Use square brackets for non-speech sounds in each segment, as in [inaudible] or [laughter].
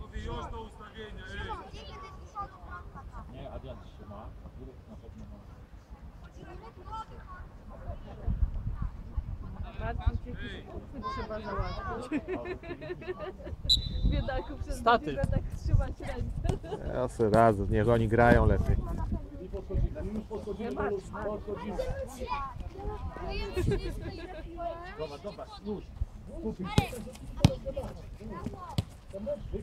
Mówię już do ustawienia. Nie, Adrian trzyma. Jurek na pewno ma. Marcin, ci jakieś trzeba załatwić. Biedaków przez godzinę tak trzymać ręce. Ja sobie radzę, niech oni grają lepiej. Nie podchodzimy. Dobra, dobra, już.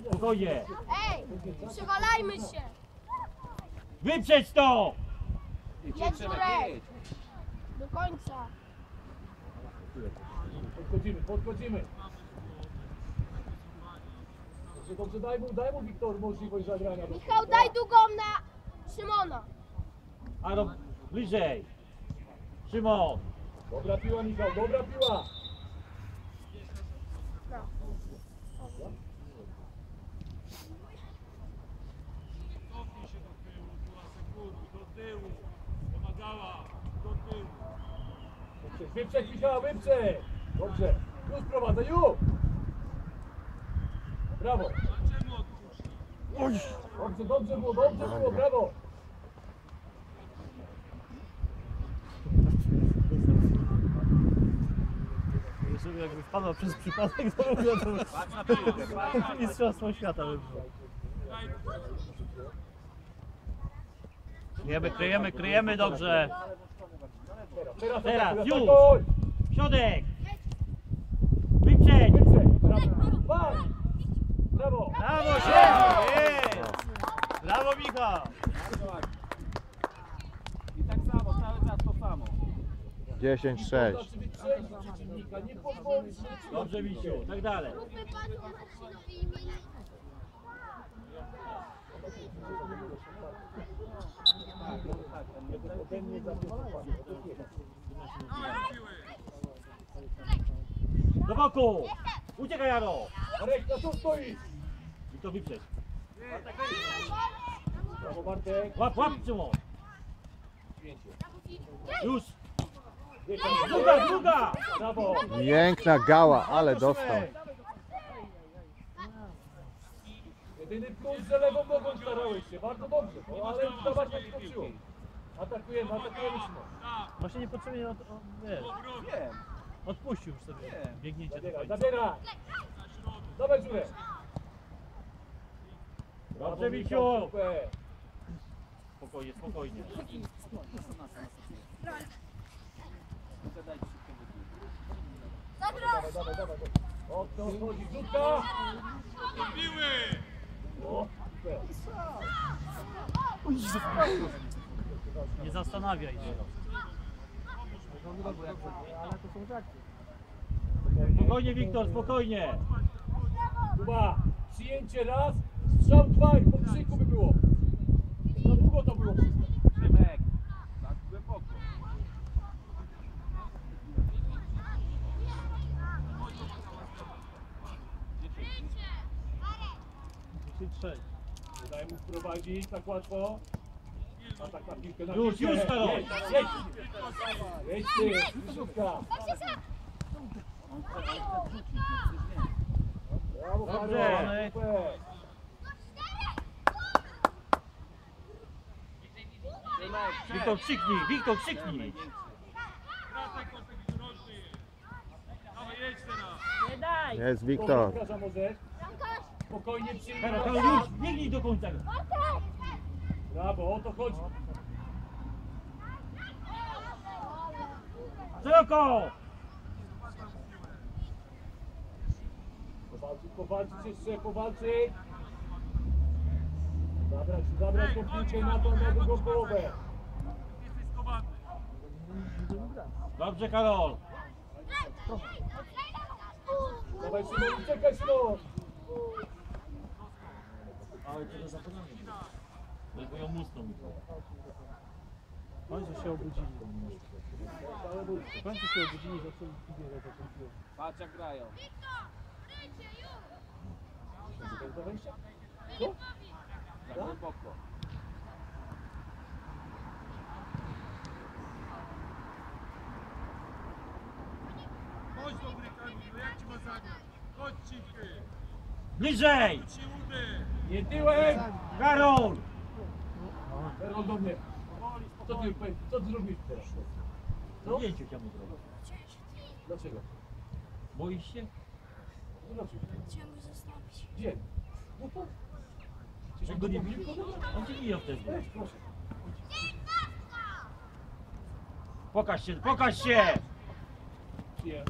Spokojnie. Ej, przywalajmy się! Wyprzedź to! Jedź Jurek! Do końca. Podchodzimy, podchodzimy. Dobrze, dobrze, daj mu, daj mu Wiktor możliwość zagrania. Michał, daj długą na Szymona. Aro, bliżej. Szymon. Dobra piła, Michał, dobra piła. Cofnij się do Wyprzedź Michała, wyprzedź. Dobrze, już prowadzę, już. Brawo. Dobrze, dobrze było, dobrze było, brawo. Jeżeli jakby wpadła przez przypadek, to by było to [laughs] mistrzostwo świata by było. Kryjemy, kryjemy, kryjemy dobrze. Teraz, już. Oj, Środek! Wyprzedź, brawo. Brawo. Brawo, Michał! I tak samo, cały czas to samo. 10-6. Znaczy wyprzedzić przeciwnika, nie pozwolić. Dobrze, Misiu, tak dalej. Zróbmy panu Marcinowi imię. Do boku! Uciekaj, Jaro! Marek, na tu stoisz. I to. Brawo Bartek. Łap, łap, Szymon! Już! Druga, druga! Brawo. Piękna gała, ale dostał. Jedyny plus, że lewą nogą starałeś się. Bardzo dobrze, no, ale zobacz jak skoczyło. Atakujemy, atakujemy się. Właśnie niepotrzebnie od, od, wiesz, Wiem. odpuścił już sobie biegnięcie do Zabieraj, końca. zabieraj. Dawaj dziurę. Dobrze, Michał, Misiu! Spokojnie, spokojnie. Dawaj. O to chodzi, rzutka. Nie zastanawiaj się. Spokojnie, Wiktor, spokojnie! Kuba, przyjęcie raz, strzał dwa i po krzyku by było. Za długo to było wszystko. Szymek, tak głęboko. Wprowadzić tak łatwo. A tak na piłkę na Już, już, Karol. Jedź, jedź. Jedź ty, Krzysiówka. Brawo, Dobrze. Super. Wiktor, krzyknij! Wiktor, krzyknij! Teraz. Jest Wiktor. Przepraszam, możesz. Spokojnie przyjmij. Karol, już! Biegnij do końca! Brawo, o to chodzi. Szeroko! Powalczyć, powalczyć jeszcze, powalczyć. Zabrać, zabrać tą piłkę na tą na drugą połowę. Dobrze, Karol! Dawaj Szymon, uciekaj Szymon. Ale czego zapomniałem? Bo ją musnął mi to. W końcu się obudzili. W końcu się obudzili, zaczęli biegać za tą piłą. Patrz jak grają. Do wejścia? Tu? Za głęboko. Chodź Chodź cichy. Bliżej! Ci udy. Nie tyłem! Karol! Karol do mnie. Co ty, co ty zrobisz teraz? No? Zdjęcie chciałbym zrobić. Dlaczego? Boisz się? No dlaczego? Chciałem zostawić. Gdzie? No to... Jak go nie bije? On cię bije wtedy. Weź, proszę. Pokaż się, pokaż się! Nie.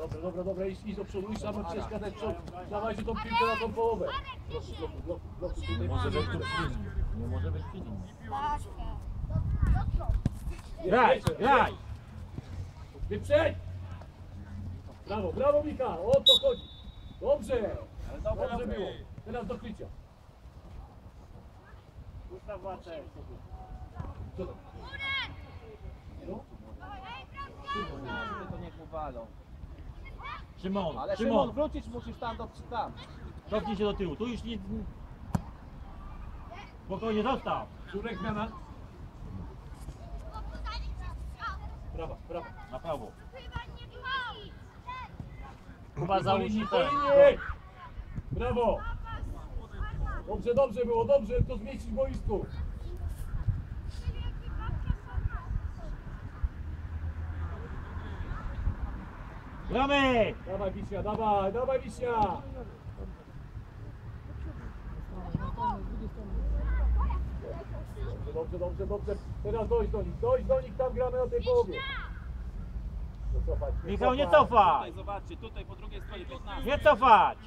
Dobra, dobra, dobra, idź, idź do przodu, idź tam przeszkadzać przód. Dawajcie tą piłkę na tą połowę. Bloku, bloku, bloku. Nie może być tu linii. Nie może być. Nie, Graj, graj! Wyprzedź! Brawo, brawo Mika, o to chodzi. Dobrze, dobrze było. Teraz do krycia. Gustaw Waczek. Co to? No? To mu walą. Szymon, Ale Szymon, Szymon, wrócić musisz tam do tam. cofnij się do tyłu. Tu już nic... Spokojnie, zostaw! Żurek zmiana. Prawa, prawa. Na prawo. Chyba Chyba załóż linii, po ten. linii. Brawo. Dobrze, dobrze było, dobrze, to zmieścić w boisku. Gramy! Dawaj Wiśnia, dawaj, dawaj Wiśnia. Dobrze, dobrze, dobrze. Teraz dojść do nich, dojść do nich, tam gramy na tej połowie. No Michał, nie Tutaj cofaj! zobaczcie, tutaj po drugiej stronie 15. Nie cofać!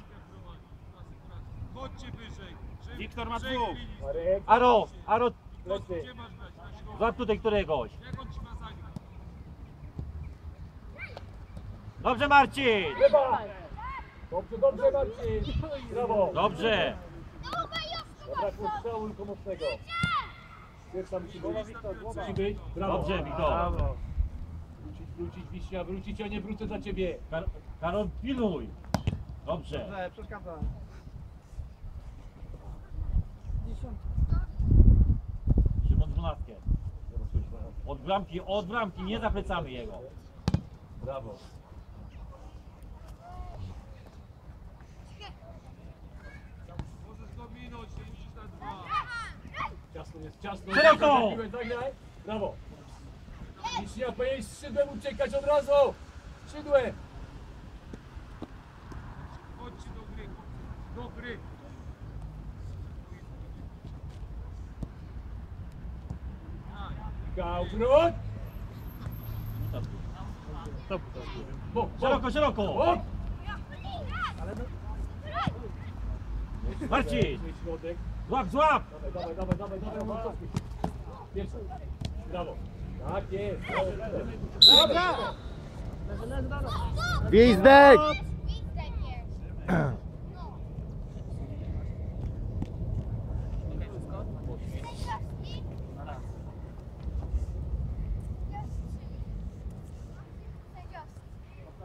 Chodźcie wyżej. Żeby Wiktor ma brzeg dwóch. Marek, Aro, Aro. Gdzie masz grać? Na środku. złap tutaj któregoś. Jak on ci ma zagrać? Dobrze Marcin! Chyba. Dobrze, dobrze Marcin. Brawo. Dobrze! Zabrakło strzału tylko mocnego. Pierwsza musi być. Musi być. Brawo. Dobrze, Wiktor. Wrócić, wrócić, Wiśnia, wrócić, a nie wrócę za ciebie. Kar Karol, pilnuj! Dobrze. Szymon dwunastkę. Od bramki, od bramki, nie zaplecamy jego. Brawo. Możesz go minąć, nie musisz na dwa. Ciasno. Szeroko! Zagraj, Zagraj. Brawo. Wiśnia, powinieneś skrzydłem uciekać od razu. Skrzydłem. Chodźcie do gry. Do gry. Bok. Szeroko, szeroko! Bok. Marcin! Środek. Złap, złap! Dawaj, dawaj, dawaj, dawaj, dawaj. Pierwsza. Brawo. Tak jest. Dobra. Gwizdek!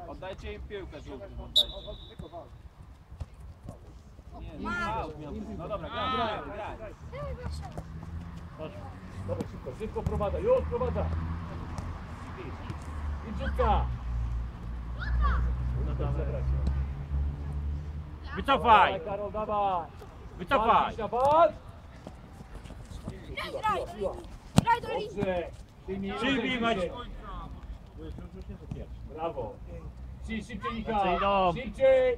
Oddajcie im piłkę, żółtym oddajcie. Nie, nie, out miał być. No dobra, graj, graj, graj. Dobra, szybko, szybko prowadza, już prowadza. I brzydka. Wycofaj! Karol, dawaj. Wycofaj! Dobrze. Tymi Przybij. Brawo. Szybciej, szybciej, Michał. Szybciej.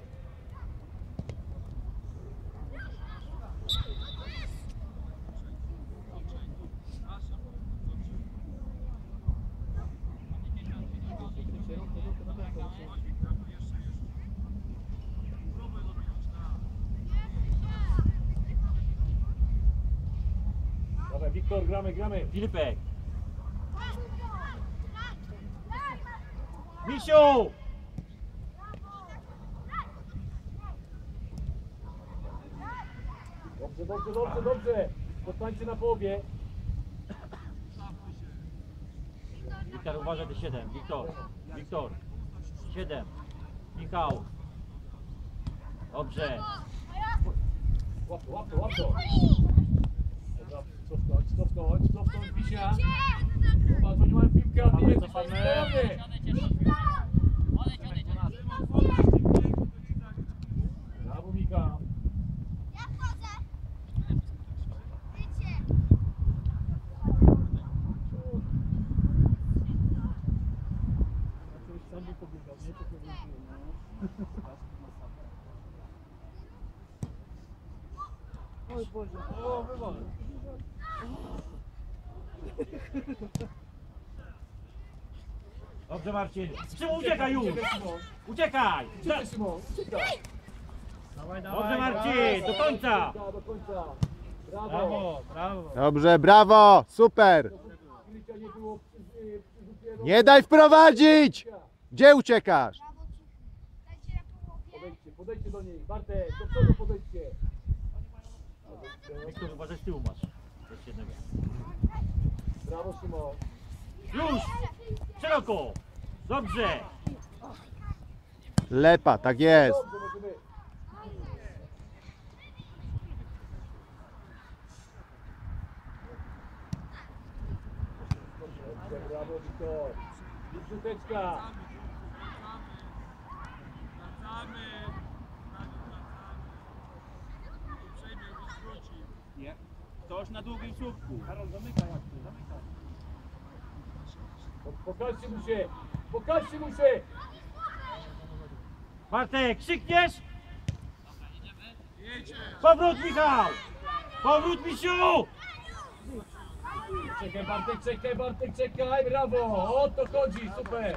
Dawaj, Wiktor, gramy. Filipek! Misiu! Dobrze, dobrze, dobrze, dobrze. Zostańcie na połowie. Wiktor, uważaj, ty 7. Wiktor, Wiktor. 7. Michał. Dobrze. Łap to, łap to, łap to. Cofnąć, cofnąć, cofnąć, Wisia. Zobacz, oni mają piłkę, a ty Cofamy, jesteś cofamy. na połowie. Brawo Mika. Sam by pobiegał, nie? To powiem, Oj Boże. O, wywal. Dobrze Marcin. Szymon, uciekaj już! Uciekaj, Szymon. Dawaj, Dobrze Marcin, do końca! Do do końca. Brawo. Brawo, brawo. Dobrze, brawo, super. Nie było przy, daj wprowadzić! Gdzie uciekasz? Podejdźcie, podejdźcie do niej. Bartek, do przodu podejdźcie. Wiktor, uważaj z tyłu masz. Jeszcze jednego. Brawo Szymon. Już! Szeroko! Dobrze! Lepa, tak jest. Dobrze, możemy. Dobrze, brawo Wiktor. Nie. Ktoś na długim słupku. Karol, zamykaj jak. Pokażcie mu się. Pokażcie mu się. Bartek, krzykniesz? Jedzie! Powrót Michał! Powrót Misiu! Czekaj Bartek, czekaj Bartek, czekaj. Brawo. O to chodzi, super.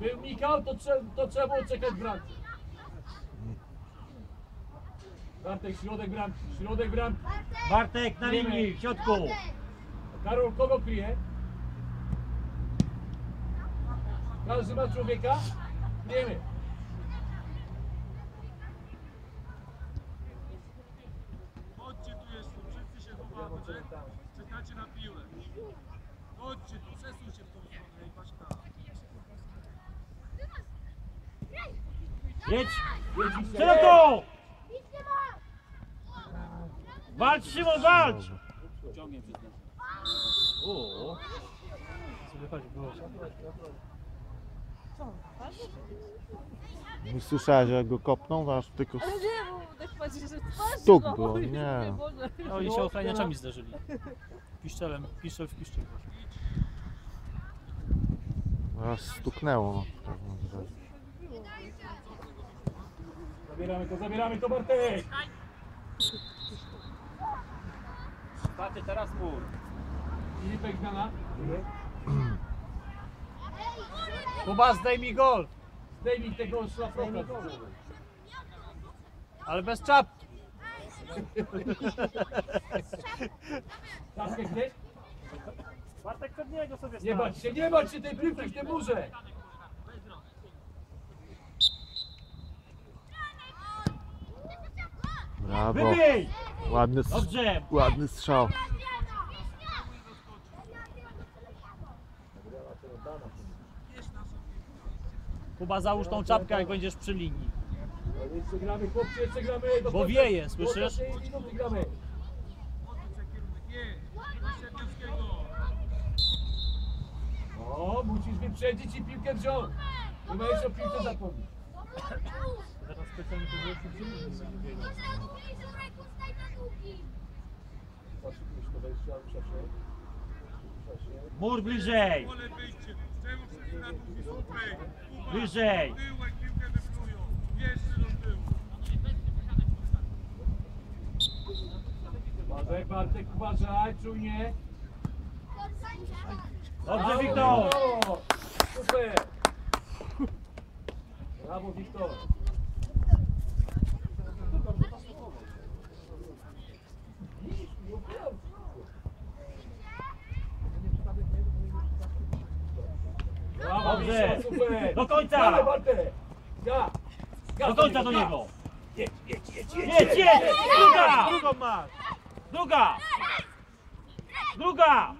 Był Michał, to, trze to trzeba było czekać w bramce. Bartek, środek bramki, środek bramki. Bartek na linii, w środku. Karol, kogo kryje? Każdy ma człowieka? Wiemy. Chodźcie tu jeszcze, wszyscy się chowamy, że czekacie na piłę. Chodźcie tu, przesuń się w tą stronę i patrz tam. Jedź! Jedzicie. Szeroko! Walcz Szymon, walcz! O, było. Nie słyszałeś, jak go kopnął, aż tylko Ale nie, bo tak patrzę, że twarz Stuk no, było, [laughs] nie. Boże. No i się ochraniaczami zderzyli. Piszczelem, piszczel w piszczel. aż stuknęło. każdym razie. Zabieramy to, zabieramy to Bartek. Patrzcie teraz mur. Filipek zmiana. Kuba, zdejmij gol! Zdejmij tego szlafroka. Ale bez czapki. Czapkę chcesz? Bartek przed niego sobie Nie bać się, nie bać się tej piłki w tym murze. Brawo, Wybij! ładny, Dobrze! ładny strzał. Kuba, załóż tą czapkę, jak będziesz przy linii. Jeszcze gramy, chłopcy, jeszcze gramy. Do Bo wieje, słyszysz? minuty gramy. O, musisz wyprzedzić i piłkę wziąć. Nie możesz o piłce zapomnieć. Teraz specjalnie to było przy linii. żeby wiedzieć. Mur bliżej! Pole wyjście! Czemu wszyscy na długi słupek? Tyłu! Uważaj, Bartek, uważaj, czujnie. Dobrze! Wiktor! Super! Brawo, Wiktor! Brawo, Dobrze. Do końca! Do końca do niego! Jedź, jedź, jedź, jedź! Jedź! Druga! Drugą masz! Druga! Druga!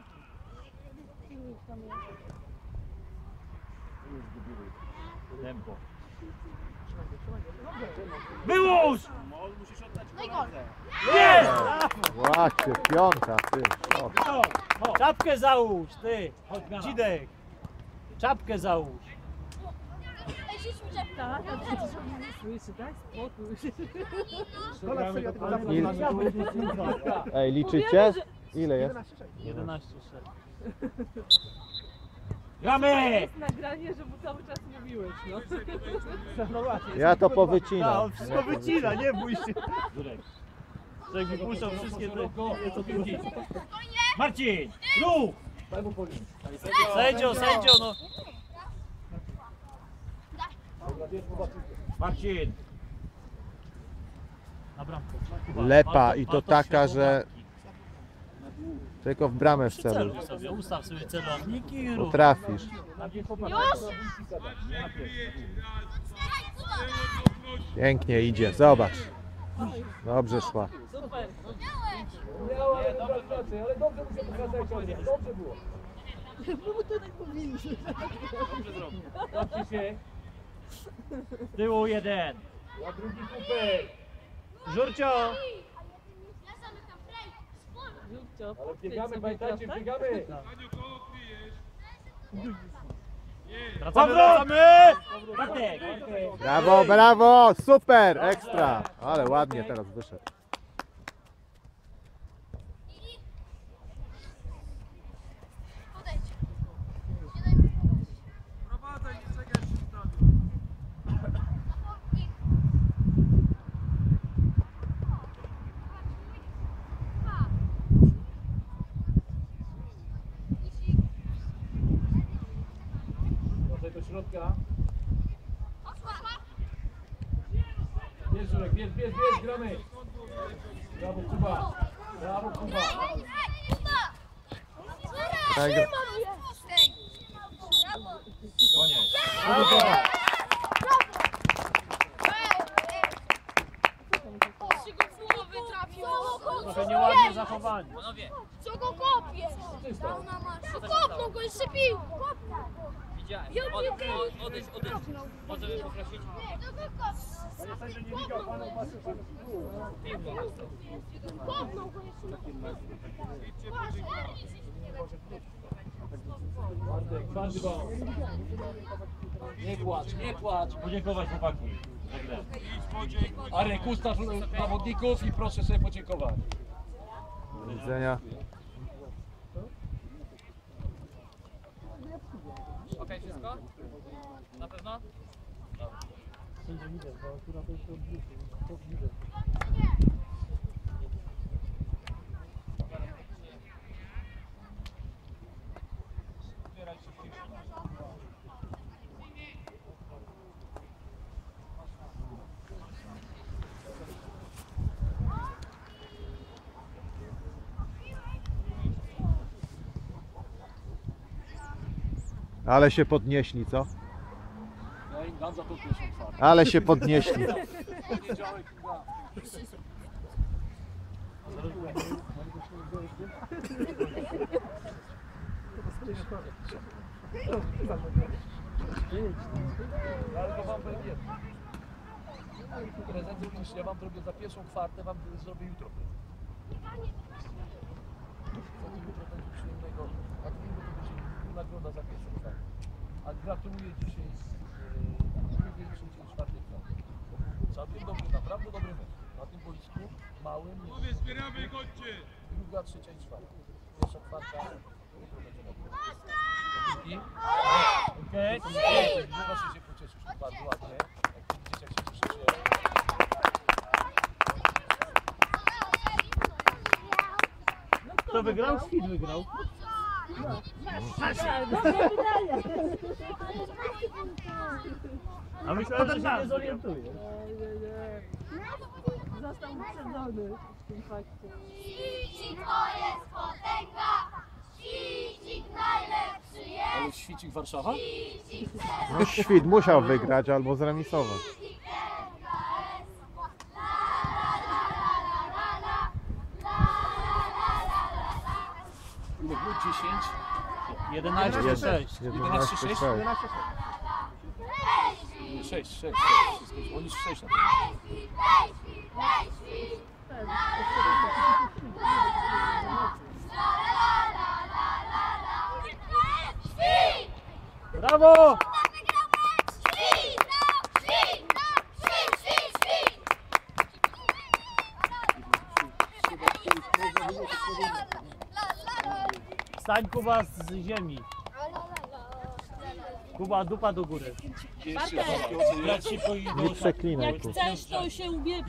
Tempo. Wyłóż! Jest! Właśnie, piąta, ty. O. Czapkę załóż, ty! Chodź. Dzidek! Czapkę załóż. Tak, a nie słyszy, daj spokój. Ej, liczycie? Ile jest? 11 Gramy! Jest nagranie, że mu cały czas mówiłeś, no. No właśnie. Ja to Tak, powycinam. on wszystko wycina, nie bój się. Durek. Wypuszczał wszystkie te... Co tu Marcin! Ruch! Daj mu. Sędzio, sędzio, no. Dobra, bierz mu baczkę. Marcin! Na bramkę. Kuba, Lepa i to taka, że tylko w bramę wceluj. sobie, ustaw sobie celownik i. Potrafisz. Pięknie idzie, zobacz. Dobrze szła. Super. Miała ale dobrze mu się pokazać. Dobrze było. No bo to tak powinniśmy. Patrzcie się. Z tyłu jeden. Na drugi kupel. Żurcio! Żółcio, Ale biegamy, pamiętajcie, tak? biegamy. Aniu, koło kryjesz? Wracamy, wracamy! Bartek! Brawo, brawo, super, ekstra. Ale ładnie teraz wyszedł. Prowadzaj, nie czekaj, się ustawił. Może do środka. Bierz Żurek, bierz, bierz, bierz, gramy. Brawo Kuba. Brawo Kuba. Tak, Koniec. Trochę nieładnie zachowanie. Co go kopie? No kopnął go jeszcze pił. Widziałem. Ja Od, piłkę. od, odejdź, odejdź. Możemy poprosić? Nie, to go kopnął. Kopnął go jeszcze. Bartek, twardy bał. Nie płacz, nie płacz. Podziękować chłopaki. za grę. Arek, ustaw zawodników i proszę sobie podziękować. Do widzenia. Okej, wszystko? Na pewno? Sędzia widać, bo akurat to jeszcze odwrócił. To widać. Ale się podnieśli, co? Ja im dam za tą pierwszą twarz. Ale się podnieśli. Poniedziałek im dam. Ale to wam. Prezent ja wam zrobię za pierwszą kwartę, wam zrobię jutro prezent. Zatem jutro będzie przyjemnego, a nagroda za pierwszą kwartę. A gratuluję dzisiaj z yy, drugiej, trzeciej, czwartej był Całkiem dobry, naprawdę dobry mecz. Na tym boisku małym, Mówię, zbieramy i chodźcie. druga, trzecia i czwarta. Pierwsza. Dzięki. Okej. Proszę się pocieszyć, to bardzo ładnie. Jak widzicie, jak się cieszycie. Kto wygrał? Świt wygrał. A myślałem, że się nie zorientuje. Został uprzedzony w tym fakcie. Świcik to jest potęga. Świcik najlepszy jest. Ale Świcik Warszawa? Świcik No świt musiał wygrać albo zremisować. Ile było? 10? 11 6. 11 6? 6. 6, 6, 6. Oni 6 na! Brawo! Stań Kuba z ziemi. Kuba, dupa do góry. I do Nie przeklinaj. Jak chcesz, to się ubie,